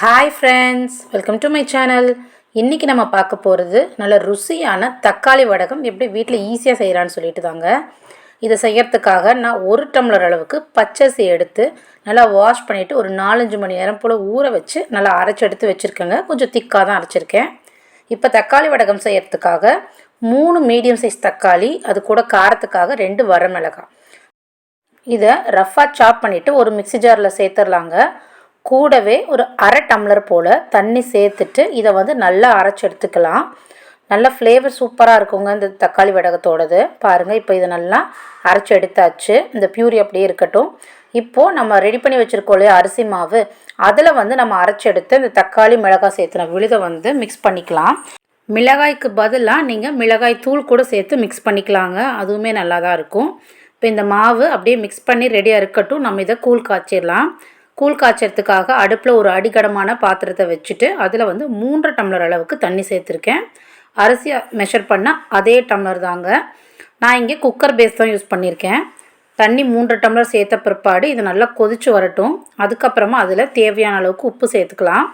Hi friends welcome to my channel இன்றைக்கி நம்ம பார்க்க போகிறது நல்ல ருசியான தக்காளி வடகம் எப்படி வீட்டில் ஈஸியாக செய்கிறான்னு சொல்லிட்டு தாங்க. இதை செய்யறதுக்காக நான் ஒரு டம்ளர் அளவுக்கு பச்சரிசி எடுத்து நல்லா வாஷ் பண்ணிவிட்டு ஒரு நாலஞ்சு மணி நேரம் போல் ஊற வச்சு நல்லா அரைச்சி எடுத்து வச்சுருக்கேங்க. கொஞ்சம் திக்காக தான் அரைச்சிருக்கேன். இப்போ தக்காளி வடகம் செய்யறதுக்காக மூணு மீடியம் சைஸ் தக்காளி அது கூட காரத்துக்காக ரெண்டு வரமிளகாய். இதை ரஃப்பாக சாப் பண்ணிவிட்டு ஒரு மிக்ஸி ஜாரில் சேர்த்துடலாங்க. கூடவே ஒரு அரை டம்ளர் போல் தண்ணி சேர்த்துட்டு இதை வந்து நல்லா அரைச்சி எடுத்துக்கலாம். நல்ல ஃப்ளேவர் சூப்பராக இருக்குங்க இந்த தக்காளி வடகத்தோடது. பாருங்கள் இப்போ இதை நல்லா அரைச்சி எடுத்தாச்சு. இந்த பியூரி அப்படியே இருக்கட்டும். இப்போது நம்ம ரெடி பண்ணி வச்சுருக்கோம் இல்லையா அரிசி மாவு. அதில் வந்து நம்ம அரைச்சி எடுத்து இந்த தக்காளி மிளகாய் சேர்த்துன விழுதை வந்து மிக்ஸ் பண்ணிக்கலாம். மிளகாய்க்கு பதிலாக நீங்கள் மிளகாய் தூள் கூட சேர்த்து மிக்ஸ் பண்ணிக்கலாங்க. அதுவுமே நல்லா தான் இருக்கும். இப்போ இந்த மாவு அப்படியே மிக்ஸ் பண்ணி ரெடியாக இருக்கட்டும். நம்ம இதை கூழ் காய்ச்சிடலாம். கூழ் காய்ச்சறதுக்காக அடுப்பில் ஒரு அடிகடமான பாத்திரத்தை வச்சுட்டு அதில் வந்து மூன்று டம்ளர் அளவுக்கு தண்ணி சேர்த்துருக்கேன். அரிசி மெஷர் பண்ணால் அதே டம்ளர் தாங்க. நான் இங்கே குக்கர் பேஸ் தான் யூஸ் பண்ணியிருக்கேன் தண்ணி மூன்று டம்ளர் சேர்த்த பிற்பாடு இது நல்லா கொதித்து வரட்டும். அதுக்கப்புறமா அதில் தேவையான அளவுக்கு உப்பு சேர்த்துக்கலாம்.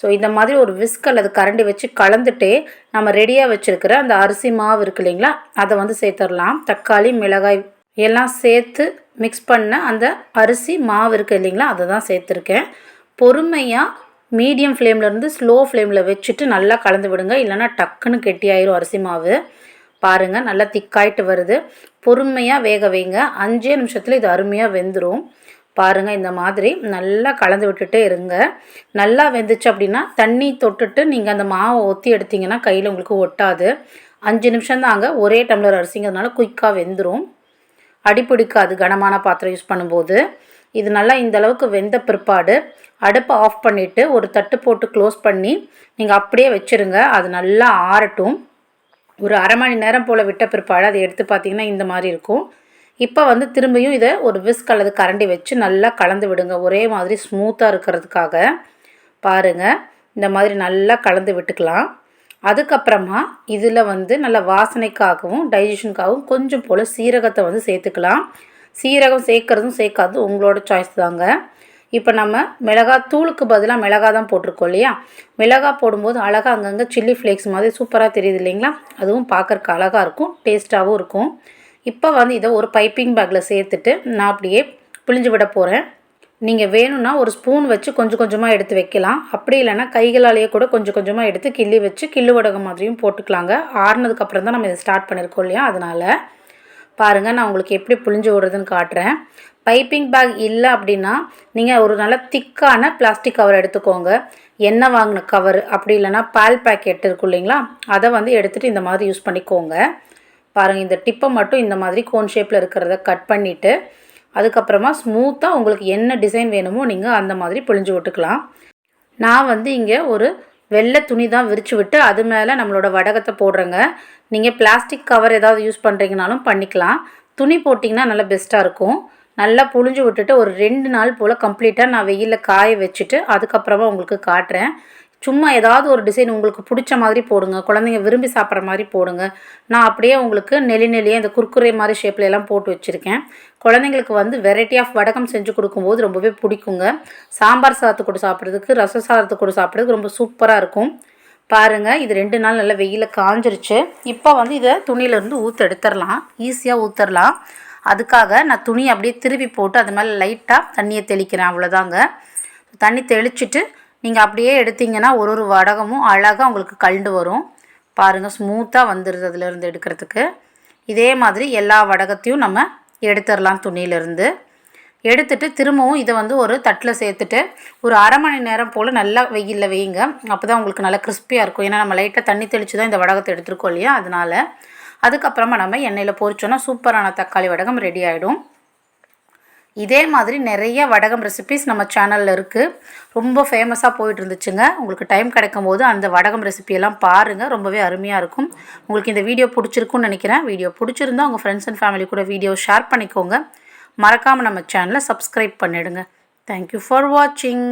ஸோ இந்த மாதிரி ஒரு விஸ்க் அல்லது கரண்டி வச்சு கலந்துட்டே நம்ம ரெடியாக வச்சுருக்கிற அந்த அரிசி மாவு இருக்கு இல்லைங்களா அதை வந்து சேர்த்துடலாம் தக்காளி மிளகாய் எல்லாம் சேர்த்து மிக்ஸ் பண்ண அந்த அரிசி மாவு இருக்குது இல்லைங்களா அதை தான் சேர்த்துருக்கேன். பொறுமையாக மீடியம் ஃப்ளேம்லேருந்து ஸ்லோ ஃப்ளேமில் வச்சுட்டு நல்லா கலந்து விடுங்க. இல்லைனா டக்குன்னு கெட்டியாயிரும் அரிசி மாவு. பாருங்கள் நல்லா திக்காயிட்டு வருது. பொறுமையாக வேக வைங்க. அஞ்சே நிமிஷத்தில் இது அருமையாக வெந்துடும் பாருங்கள் இந்த மாதிரி நல்லா கலந்து விட்டுட்டே இருங்க. நல்லா வெந்துச்சு அப்படின்னா தண்ணி தொட்டுட்டு நீங்கள் அந்த மாவை ஒத்தி எடுத்தீங்கன்னா கையில் உங்களுக்கு ஒட்டாது. அஞ்சு நிமிஷம் தாங்க ஒரே டம்ளர் அரிசிங்கிறதுனால குயிக்காக வெந்துடும் அடிப்பிடிக்காது கனமான பாத்திரம் யூஸ் பண்ணும்போது. இது நல்லா இந்த அளவுக்கு வெந்த பிற்பாடு அடுப்பை ஆஃப் பண்ணிவிட்டு ஒரு தட்டு போட்டு க்ளோஸ் பண்ணி நீங்கள் அப்படியே வச்சுருங்க. அது நல்லா ஆறட்டும். ஒரு அரை மணி நேரம் போல் விட்ட பிற்பாடு அதை எடுத்து பார்த்தீங்கன்னா இந்த மாதிரி இருக்கும். இப்போ வந்து திரும்பியும் இதை ஒரு விஸ்க் அல்லது கரண்டி வச்சு நல்லா கலந்து விடுங்க. ஒரே மாதிரி ஸ்மூத்தாக இருக்கிறதுக்காக. பாருங்கள் இந்த மாதிரி நல்லா கலந்து விட்டுக்கலாம். அதுக்கப்புறமா இதில் வந்து நல்ல வாசனைக்காகவும் டைஜஷனுக்காகவும் கொஞ்சம் போல் சீரகத்தை வந்து சேர்த்துக்கலாம். சீரகம் சேர்க்குறதும் சேர்க்காதும் உங்களோட சாய்ஸ் தாங்க. இப்போ நம்ம மிளகாய் தூளுக்கு பதிலாக மிளகா தான் போட்டிருக்கோம் இல்லையா? மிளகா போடும்போது அழகாக அங்கங்கே சில்லி ஃப்ளேக்ஸ் மாதிரி சூப்பராக தெரியுது இல்லைங்களா? அதுவும் பார்க்குறக்கு அழகாக இருக்கும் டேஸ்ட்டாகவும் இருக்கும். இப்போ வந்து இதை ஒரு பைப்பிங் பேக்கில் சேர்த்துட்டு நான் அப்படியே பிழிஞ்சு விட போகிறேன் நீங்கள் வேணும்னா ஒரு ஸ்பூன் வச்சு கொஞ்சம் கொஞ்சமாக எடுத்து வைக்கலாம். அப்படி இல்லைனா கைகளாலேயே கூட கொஞ்சம் கொஞ்சமாக எடுத்து கிள்ளி வச்சு கிள்ளு வடகம் மாதிரியும் போட்டுக்கலாங்க. ஆறுனதுக்கப்புறம் தான் நம்ம இதை ஸ்டார்ட் பண்ணியிருக்கோம் இல்லையா? அதனால் பாருங்கள் நான் உங்களுக்கு எப்படி புளிஞ்சு விடுறதுன்னு காட்டுறேன். பைப்பிங் பேக் இல்லை அப்படின்னா நீங்கள் ஒரு நல்ல திக்கான பிளாஸ்டிக் கவர் எடுத்துக்கோங்க. எண்ணெய் வாங்கின கவர் அப்படி இல்லைனா பால் பேக்கெட் இருக்கும் இல்லைங்களா? அதை வந்து எடுத்துகிட்டு இந்த மாதிரி யூஸ் பண்ணிக்கோங்க. பாருங்கள் இந்த டிப்பை மட்டும் இந்த மாதிரி கோன் ஷேப்பில் இருக்கிறத கட் பண்ணிவிட்டு அதுக்கப்புறமா ஸ்மூத்தாக உங்களுக்கு என்ன டிசைன் வேணுமோ நீங்கள் அந்த மாதிரி பொழிஞ்சு விட்டுக்கலாம். நான் வந்து இங்கே ஒரு வெள்ளை துணி தான் விரித்து விட்டு அது மேலே நம்மளோட வடகத்தை போடுறேங்க. நீங்கள் பிளாஸ்டிக் கவர் ஏதாவது யூஸ் பண்ணுறீங்கனாலும் பண்ணிக்கலாம். துணி போட்டிங்கன்னா நல்லா பெஸ்ட்டாக இருக்கும். நல்லா புழிஞ்சு விட்டுட்டு ஒரு ரெண்டு நாள் போல் கம்ப்ளீட்டாக நான் வெயிலில் காய வச்சுட்டு அதுக்கப்புறமா உங்களுக்கு காட்டுறேன். சும்மா ஏதாவது ஒரு டிசைன் உங்களுக்கு பிடிச்ச மாதிரி போடுங்க குழந்தைங்க விரும்பி சாப்பிட்ற மாதிரி போடுங்க. நான் அப்படியே உங்களுக்கு நெலி நெலியே இந்த குர்குரே மாதிரி ஷேப்பில் எல்லாம் போட்டு வச்சுருக்கேன். குழந்தைங்களுக்கு வந்து வெரைட்டி ஆஃப் வடகம் செஞ்சு கொடுக்கும்போது ரொம்பவே பிடிக்குங்க. சாம்பார் சாதத்து கூட சாப்பிட்றதுக்கு ரச சாதத்து கூட சாப்பிட்றதுக்கு ரொம்ப சூப்பராக இருக்கும். பாருங்கள் இது ரெண்டு நாள் நல்லா வெயிலில் காஞ்சிருச்சு. இப்போ வந்து இதை துணியிலேருந்து ஊற்ற எடுத்துடலாம். ஈஸியாக ஊற்றுடலாம் அதுக்காக நான் துணி அப்படியே திருப்பி போட்டு அது மேலே லைட்டாக தண்ணியை தெளிக்கிறேன் அவ்வளோதாங்க தண்ணி தெளிச்சுட்டு நீங்கள் அப்படியே எடுத்தீங்கன்னா ஒரு ஒரு வடகமும் அழகாக உங்களுக்கு கல்ண்டு வரும். பாருங்கள் ஸ்மூத்தாக வந்துடுது அதிலேருந்து எடுக்கிறதுக்கு. இதே மாதிரி எல்லா வடகத்தையும் நம்ம எடுத்துடலாம் துணியிலேருந்து. எடுத்துட்டு திரும்பவும் இதை வந்து ஒரு தட்டில் சேர்த்துட்டு ஒரு அரை மணி நேரம் போல் நல்லா வெயிலில் வையுங்க. அப்போ தான் உங்களுக்கு நல்லா கிறிஸ்பியாக இருக்கும். ஏன்னா நம்ம லைட்டாக தண்ணி தெளித்து தான் இந்த வடகத்தை எடுத்துருக்கோம் இல்லையா? அதனால். அதுக்கப்புறமா நம்ம எண்ணெயில் பொரிச்சோன்னா சூப்பரான தக்காளி வடகம் ரெடி ஆகிடும் இதே மாதிரி நிறைய வடகம் ரெசிபிஸ் நம்ம சேனலில் இருக்குது ரொம்ப ஃபேமஸாக போயிட்டு இருந்துச்சுங்க உங்களுக்கு டைம் கிடைக்கும் போது அந்த வடகம் ரெசிபியெல்லாம் பாருங்கள் ரொம்பவே அருமையாக இருக்கும். உங்களுக்கு இந்த வீடியோ பிடிச்சிருக்குன்னு நினைக்கிறேன். வீடியோ பிடிச்சிருந்தா உங்கள் ஃப்ரெண்ட்ஸ் அண்ட் ஃபேமிலி கூட வீடியோ ஷேர் பண்ணிக்கோங்க. மறக்காமல் நம்ம சேனலை சப்ஸ்கிரைப் பண்ணிவிடுங்க தேங்க்யூ ஃபார் வாட்சிங்